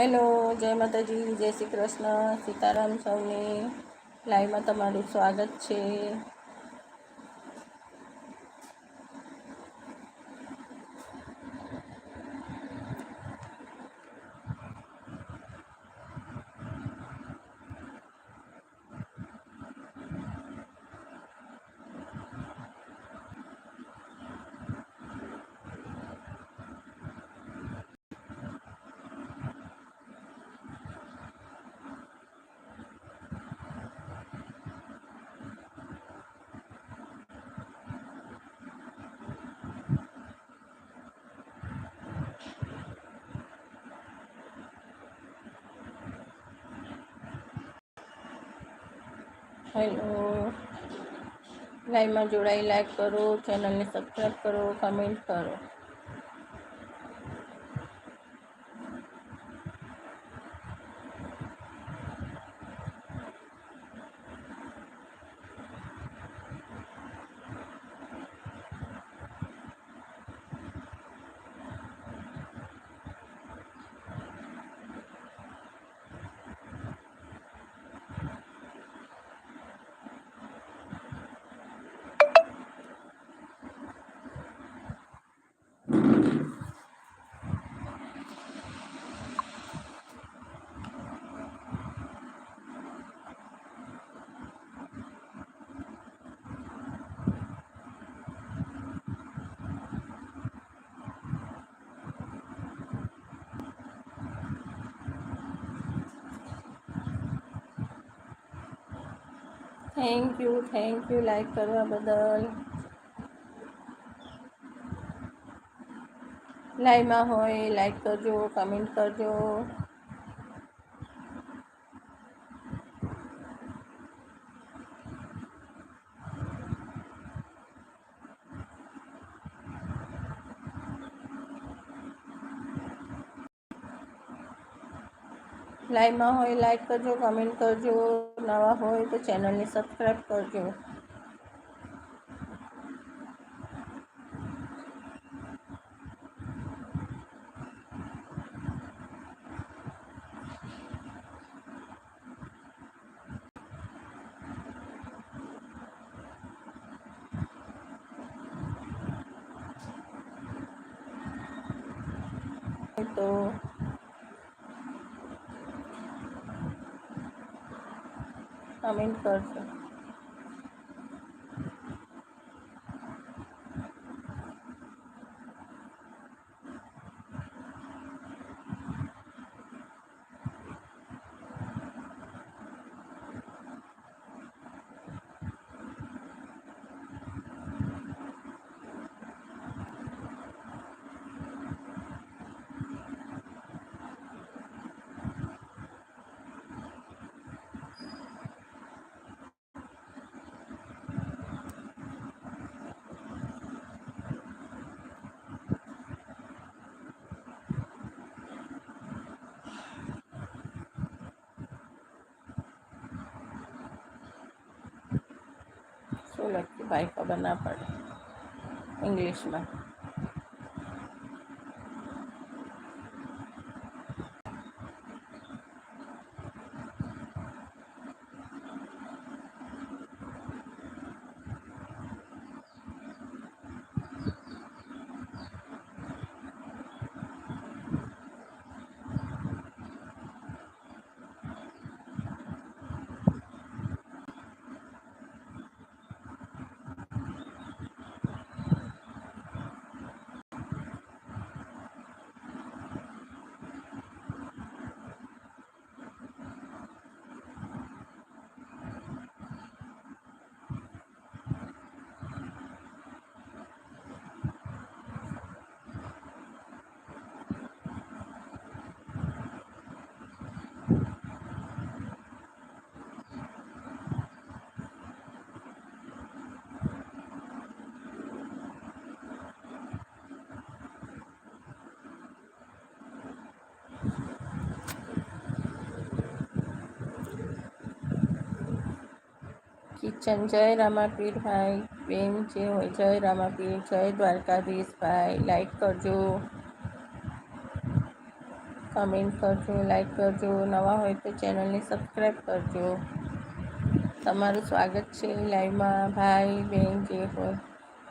Hello જય માતાજી જય શ્રી કૃષ્ણ સીતારામ સૌને લાઈવમાં તમારું સ્વાગત છે. હેલો લાઈવમાં જોડાઈ લાઈક કરો ચેનલને સબસ્ક્રાઈબ કરો કમેન્ટ કરો. Thank you thank you like કરવા બદલ. લાઈવમાં હોય લાઈક કરજો કમેન્ટ કરજો. લાઈવમાં હોય લાઈક કરજો કમેન્ટ કરજો. નવા હોય તો ચેનલને સબસ્ક્રાઈબ કરજો. તો કમેન્ટ કરજો શું લખ્યું ભાઈ ખબર ના કિચન જય રામાપીર ભાઈ. પ્રેમ જે હોય, જય રામાપીર, જય દ્વારકાધીશ ભાઈ. લાઈક કરજો. કમેન્ટ કરજો લાઈક કરજો. નવા હોય તો ચેનલને સબસ્ક્રાઈબ કરજો. તમારું સ્વાગત છે લાઈવમાં ભાઈ બહેન જે હોય.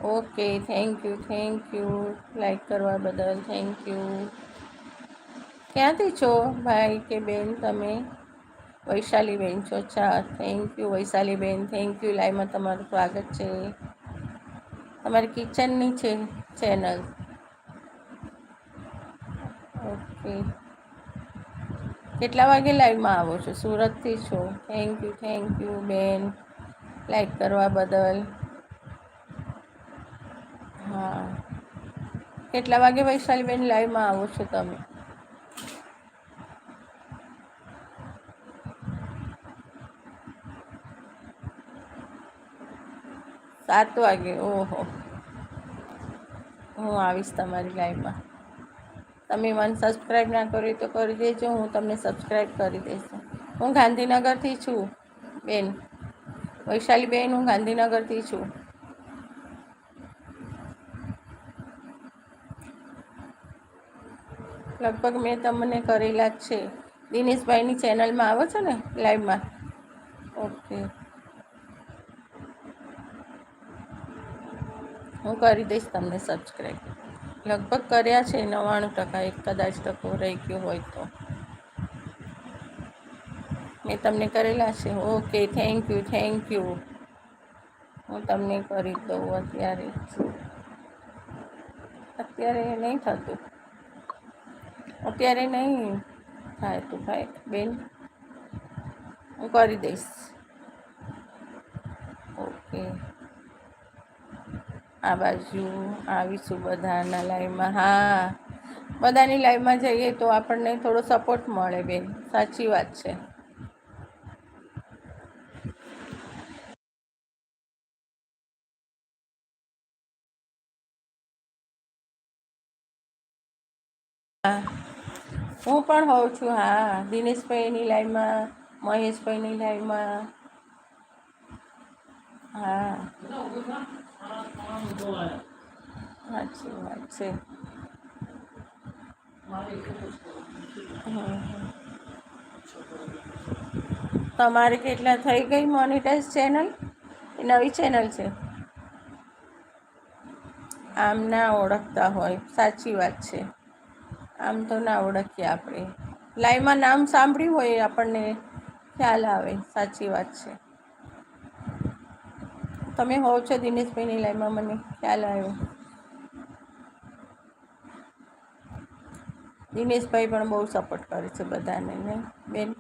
Okay thank you thank you like કરવા બદલ થેન્ક યુ ક્યાંથી છો ભાઈ કે બેન તમે? વૈશાલી બેન છો? અચ્છા thank you Vaishaliben thank you લાઈવમાં તમારું સ્વાગત છે. તમારી કિચનની છે ચેનલ ઓકે કેટલા વાગે લાઈવમાં આવો છો? સુરતથી છો. થેન્ક યુ થેન્ક યુ બેન. લાઈક કરવા બદલ. હા. કેટલા વાગે વૈશાલી બેન લાઈવમાં આવો છો તમે? સાત વાગે, ઓહો. હું આવીશ તમારી લાઈવમાં તમે મને સબસ્ક્રાઈબ ના કરી તો કરી દેજો, હું તમને સબસ્ક્રાઈબ કરી દઈશ. હું ગાંધીનગરથી છું, બેન. વૈશાલી બેન હું ગાંધીનગરથી છું. લગભગ મેં તમને કરેલા જ છે. દિનેશભાઈની ચેનલમાં આવો છો ને લાઈવમાં ઓકે હું કરી દઈશ તમને સબસ્ક્રાઈબ લગભગ કર્યા છે નવ્વાણું ટકા, એક કદાચ ટકો રહી ગયો હોય તો. મેં તમને કરેલા છે. Okay thank you thank you હું તમને કરી દઉં અત્યારે. અત્યારે નહીં થતું. અત્યારે નહીં થાય તું ભાઈ, બેન. હું કરી દઈશ. ઓકે આ બાજુ આવીશું બધાના લાઈવમાં. હા, બધાની લાઈવમાં જઈએ તો આપણને થોડો સપોર્ટ મળે બેન. સાચી વાત છે. હા પણ હોઉં છું, હા. દિનેશભાઈની લાઈવમાં, મહેશભાઈની લાઈવમાં. હા. સાચી વાત છે. તમારે કેટલા થઈ ગઈ મોનિટાઈઝ ચેનલ એ નવી ચેનલ છે? આમ ના ઓળખતા હોય, સાચી વાત છે. આમ તો ના ઓળખીએ આપણે. લાઈવમાં નામ સાંભળ્યું હોય આપણને ખ્યાલ આવે, સાચી વાત છે. તમે હોવ છો દિનેશભાઈની લાઈનમાં મને ખ્યાલ આવ્યો. દિનેશભાઈ પણ બહુ સપોર્ટ કરે છે બધાને, ને? બેન?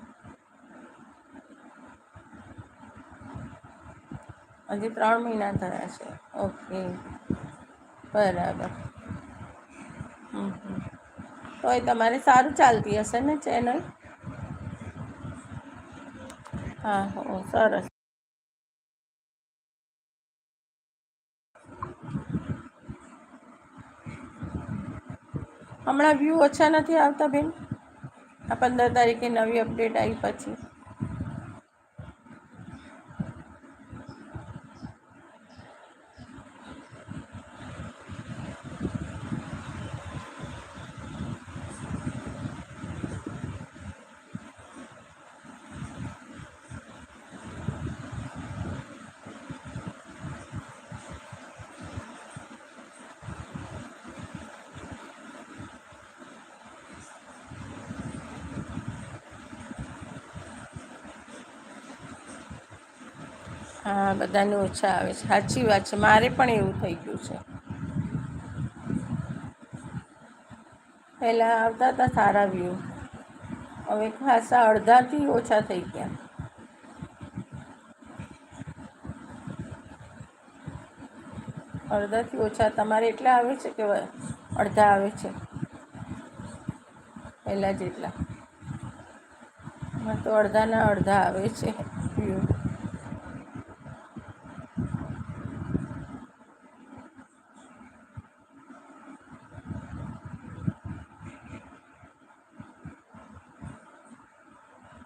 હજી ત્રણ મહિના થયા છે. ઓકે. બરાબર. તોય તમારે સારું ચાલતી હશે ને ચેનલ? હા, હો, સરસ. હમણાં વ્યૂ ઓછા નથી આવતા બેન. આ પંદર તારીખે નવી અપડેટ આવી પછી હા બધાને ઓછા આવે છે. સાચી વાત છે. મારે પણ એવું થઈ ગયું છે. પહેલાં આવતા હતા સારા વ્યૂ હવે ખાસા અડધાથી ઓછા થઈ ગયા. અડધાથી ઓછા. તમારે એટલા આવે છે કે અડધા આવે છે? પહેલાં જેટલા. તો અડધાના અડધા આવે છે વ્યૂ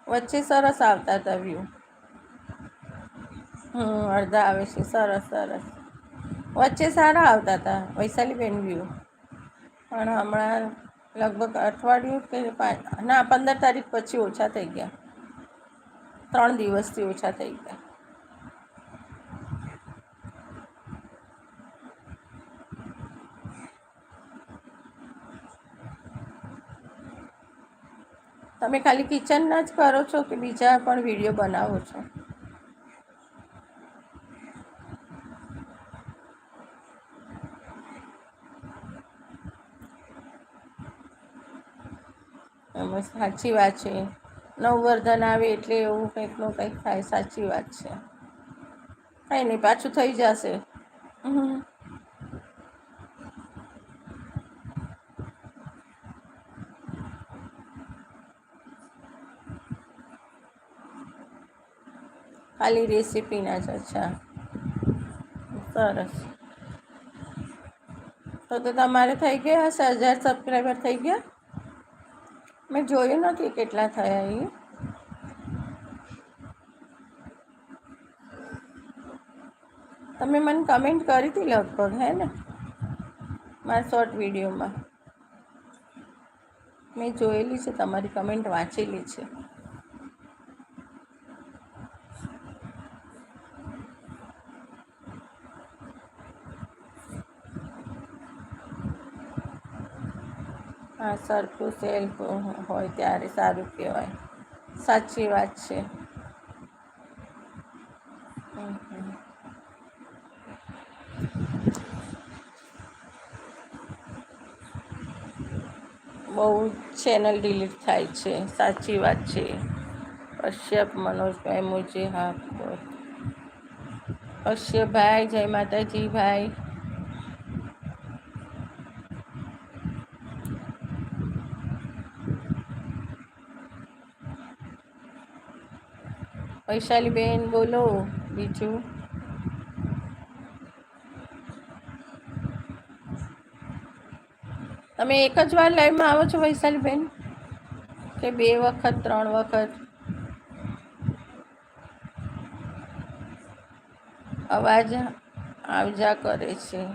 વચ્ચે સરસ આવતા હતા વ્યૂ હમ, અડધા આવે છે, સરસ સરસ. વચ્ચે સારા આવતા હતા, વૈશાલીબેન વ્યૂ પણ હમણાં લગભગ અઠવાડિયું કે ના, પંદર તારીખ પછી ઓછા થઈ ગયા. ત્રણ દિવસથી ઓછા થઈ ગયા. તમે ખાલી કિચનના જ કરો છો કે બીજા પણ વીડિયો બનાવો છો? એમાં સાચી વાત છે. નવવર્ધન આવે એટલે એવું કંઈકનું કંઈક થાય, સાચી વાત છે. કંઈ નહીં, પાછું થઈ જશે હમ. ખાલી રેસીપીના જ અચ્છા. સરસ. તો તો તમારે થઈ ગયા હશે, હજાર સબસ્ક્રાઈબર થઈ ગયા? મેં જોયું નથી કેટલા થયા એ. તમે મને કમેન્ટ કરી હતી લગભગ, હે ને? મારા શોર્ટ વિડીયોમાં મેં. જોયેલી છે, તમારી કમેન્ટ વાંચેલી છે. સરખું સેલ્ફ હોય ત્યારે સારું કહેવાય. સાચી વાત છે. હમ, હમ. બહુ ચેનલ ડિલીટ થાય છે. સાચી વાત છે. કશ્યપ મનોજભાઈ મુજે હા કશ્યપભાઈ જય માતાજી ભાઈ. વૈશાલીબેન, બોલો. બીજું? તમે એક જ વાર લાઈવમાં આવો છો વૈશાલીબેન? કે બે વખત, ત્રણ વખત? અવાજ આવજા કરે છે.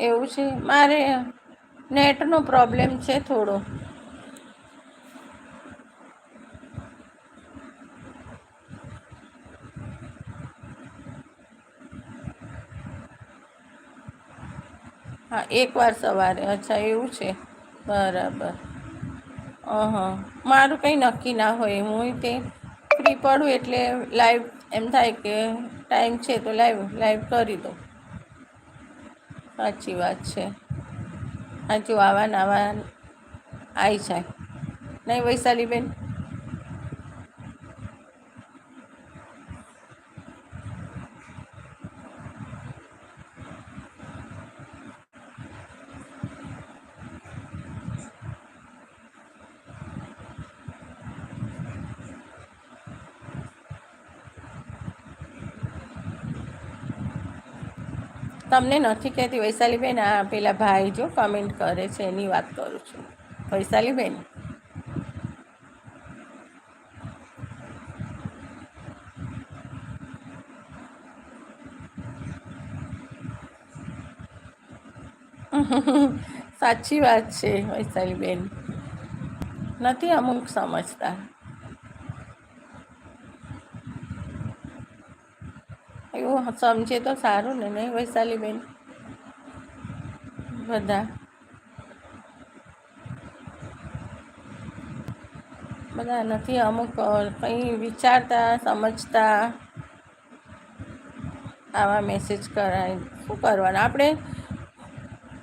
એવું છે? મારે નેટનો પ્રોબ્લેમ છે થોડો. હા, એકવાર સવારે. અચ્છા, એવું છે. બરાબર. અહં. મારું કંઈ નક્કી ના હોય. હું તે ફ્રી પડું એટલે લાઈવ એમ થાય કે ટાઈમ છે તો લાઈવ લાઈવ કરી દો સાચી વાત છે. સાચું આવા નવા આવી જાય. નહીં વૈશાલીબેન? તમને નથી કહેતી, વૈશાલીબેન, આ પેલા ભાઈ જો કમેન્ટ કરે છે, એની વાત કરું છું. વૈશાલીબેન. સાચી વાત છે, વૈશાલીબેન. નથી અમુક સમજતા. એવું સમજે તો સારું ને, નહીં વૈશાલીબેન? બધા? બધા નથી, અમુક કંઈ વિચારતા, સમજતા. આવા મેસેજ કરાય. શું કરવાનું? આપણે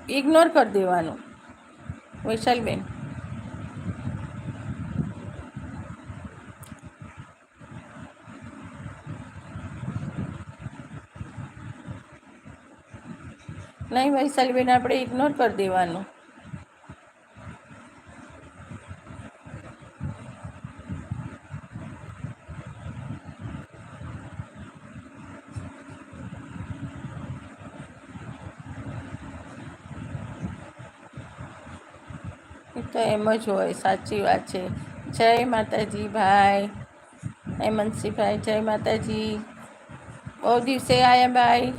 ઇગ્નોર કરી દેવાનું. વૈશાલબેન? નહીં વૈશાલીબેન આપણે ઇગ્નોર કરી દેવાનું. એ તો એમ જ હોય, સાચી વાત છે. જય માતાજી ભાઈ હેમંતસિંહભાઈ જય માતાજી. બહુ દિવસે આયા ભાઈ.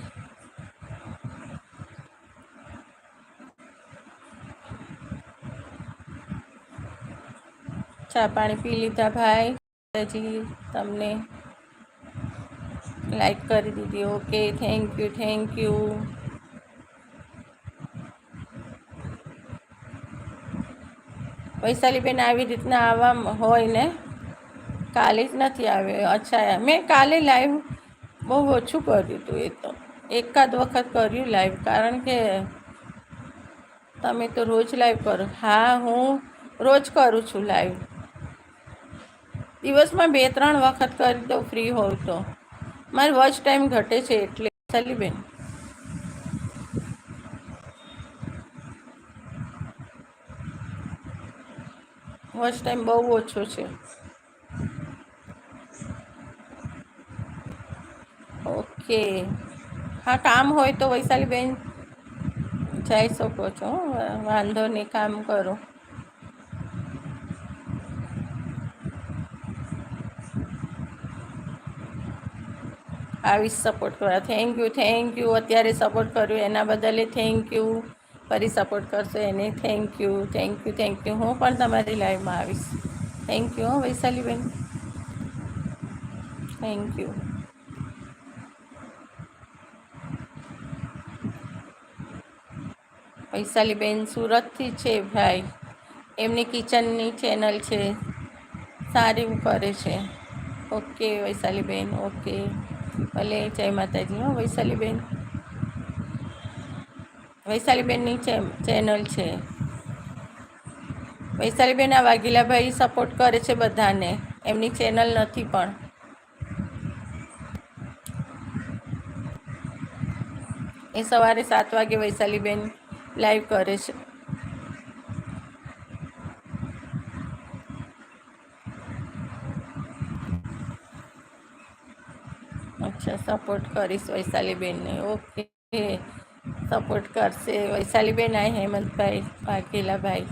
ચા પાણી પી લીધા ભાઈ. હજી તમને લાઈક કરી દીધી. Okay thank you thank you Vaishaliben આવી રીતના આવવા હોય ને? કાલે જ નથી આવ્યો, અચ્છા. મેં કાલે લાઈવ બહુ ઓછું કર્યું હતું એ તો. એકાદ વખત કર્યું લાઈવ કારણ કે તમે તો રોજ લાઈવ કરો. હા, હું રોજ કરું છું લાઈવ દિવસમાં બે, ત્રણ વખત કરી તો ફ્રી હોઉં તો. મારે વોચ ટાઈમ ઘટે છે એટલે. સલીબેન. વોચ ટાઈમ બહુ ઓછો છે. ઓકે. હા, કામ હોય તો વૈશાલીબેન જઈ શકો છો વાંધો નહીં, કામ કરો. આવીશ સપોર્ટ કરવા. થેન્ક યુ થેન્ક યુ અત્યારે સપોર્ટ કર્યું એના બદલે થેન્ક યુ ફરી સપોર્ટ કરશો એને. Thank you thank you thank you હું પણ તમારી લાઈવમાં આવીશ. Thank you Vaishaliben. Thank you Vaishaliben સુરતથી છે ભાઈ. એમની કિચનની ચેનલ છે. સારી કરે છે. ઓકે વૈશાલીબેન ઓકે ભલે જય માતાજી હો, વૈશાલીબેન. વૈશાલીબેનની ચેનલ છે વૈશાલીબેન આ વાઘીલાભાઈ સપોર્ટ કરે છે બધાને, એમની ચેનલ નથી પણ. એ સવારે સાત વાગે વૈશાલીબેન લાઈવ કરે છે. અચ્છા સપોર્ટ કરીશ વૈશાલીબેનને. ઓકે સપોર્ટ કરશે. વૈશાલીબેન આ હેમંતભાઈ વાઘેલાભાઈ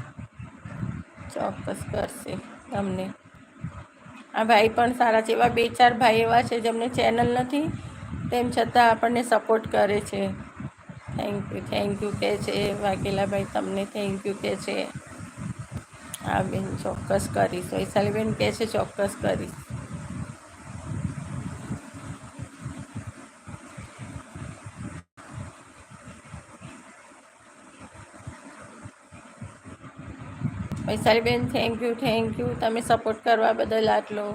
ચોક્કસ કરશે તમને. આ ભાઈ પણ સારા છે. એવા બે ચાર ભાઈ એવા છે જેમને ચેનલ નથી, તેમ છતાં આપણને સપોર્ટ કરે છે. થેન્ક યુ થેન્ક યુ કહે છે વાઘેલાભાઈ તમને. થેન્ક યુ કહે છે. હા બેન ચોક્કસ કરીશ. વૈશાલીબેન કહે છે ચોક્કસ કરીશ. Vaishaliben thank you thank you તમે સપોર્ટ કરવા બદલ આટલો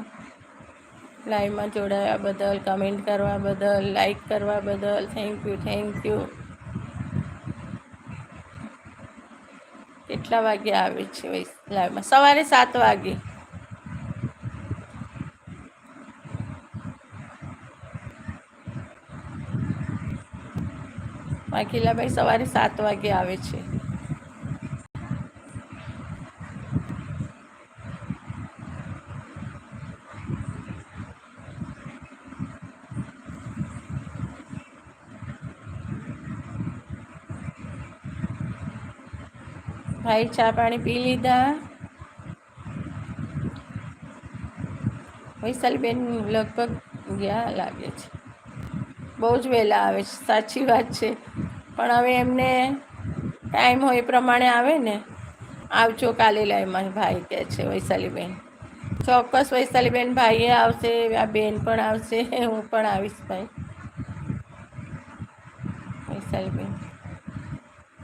લાઈવમાં જોડાયા બદલ કમેન્ટ કરવા બદલ લાઈક કરવા બદલ થેન્ક યુ થેન્ક યુ કેટલા વાગે આવે છે લાઈવમાં સવારે સાત વાગે. વાઘેલાભાઈ સવારે સાત વાગે આવે છે. ભાઈ ચા પાણી પી લીધા. વૈશાલીબેન લગભગ ગયા લાગે છે. બહુ જ વહેલા આવે છે, સાચી વાત છે. પણ હવે એમને ટાઈમ હોય એ પ્રમાણે આવે ને. આવજો કાલે લાઈમાં ભાઈ કહે છે વૈશાલીબેન. ચોક્કસ વૈશાલીબેન ભાઈએ આવશે, આ બેન પણ આવશે, હું પણ આવીશ, ભાઈ વૈશાલીબેન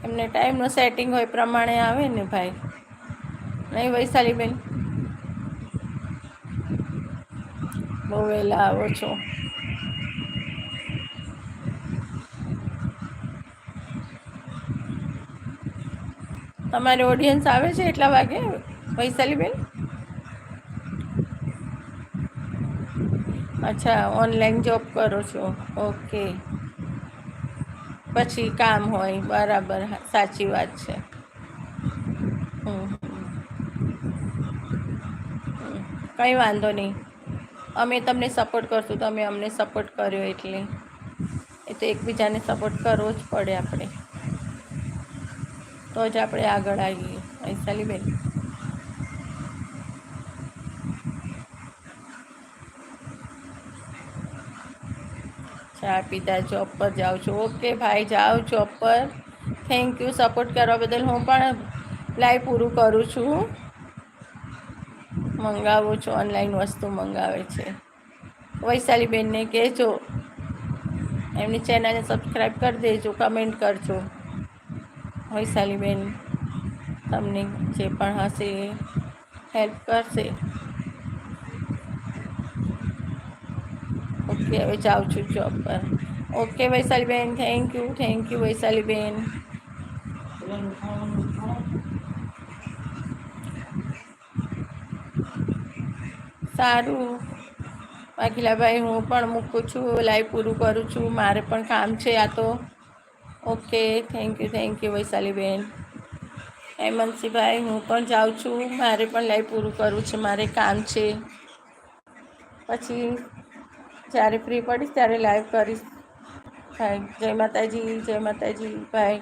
એમને ટાઈમનું સેટિંગ હોય પ્રમાણે આવે ને ભાઈ. નહીં વૈશાલીબેન? બહુ વહેલા આવો છો. તમારે ઓડિયન્સ આવે છે એટલા વાગે, વૈશાલીબેન? અચ્છા ઓનલાઈન જોબ કરો છો. ઓકે પછી કામ હોય, બરાબર સાચી વાત છે. કંઈ વાંધો નહીં. અમે તમને સપોર્ટ કરશું, તમે અમને સપોર્ટ કર્યો એટલે. એ તો એકબીજાને સપોર્ટ કરવો જ પડે આપણે. તો જ આપણે આગળ આવીએ. વૈશાલીબેન? ચા પીતા જોબ પર જાઉં છું. ઓકે ભાઈ, જાઓ જોબ પર. થેન્ક યુ સપોર્ટ કરવા બદલ હું પણ લાઈવ પૂરું કરું છું. મંગાવું છું ઓનલાઈન વસ્તુ મંગાવે છે. વૈશાલીબેનને કહેજો. એમની ચેનલને સબસ્ક્રાઈબ કરી દેજો કમેન્ટ કરજો. વૈશાલીબેન તમને જે પણ હશે હેલ્પ કરશે. ઓકે હવે જાઉં છું જોબ પર. Okay Vaishaliben thank you thank you Vaishaliben. સારું. વાઘીલાભાઈ હું પણ મૂકું છું લાઈવ પૂરું કરું છું. મારે પણ કામ છે આ તો. Okay thank you thank you Vaishaliben. Hemantsinhbhai, હું પણ જાઉં છું. મારે પણ લાઈવ પૂરું કરવું છે, મારે કામ છે. પછી જ્યારે ફ્રી પડીશ ત્યારે લાઈવ કરીશ. ભાઈ જય માતાજી જય માતાજી ભાઈ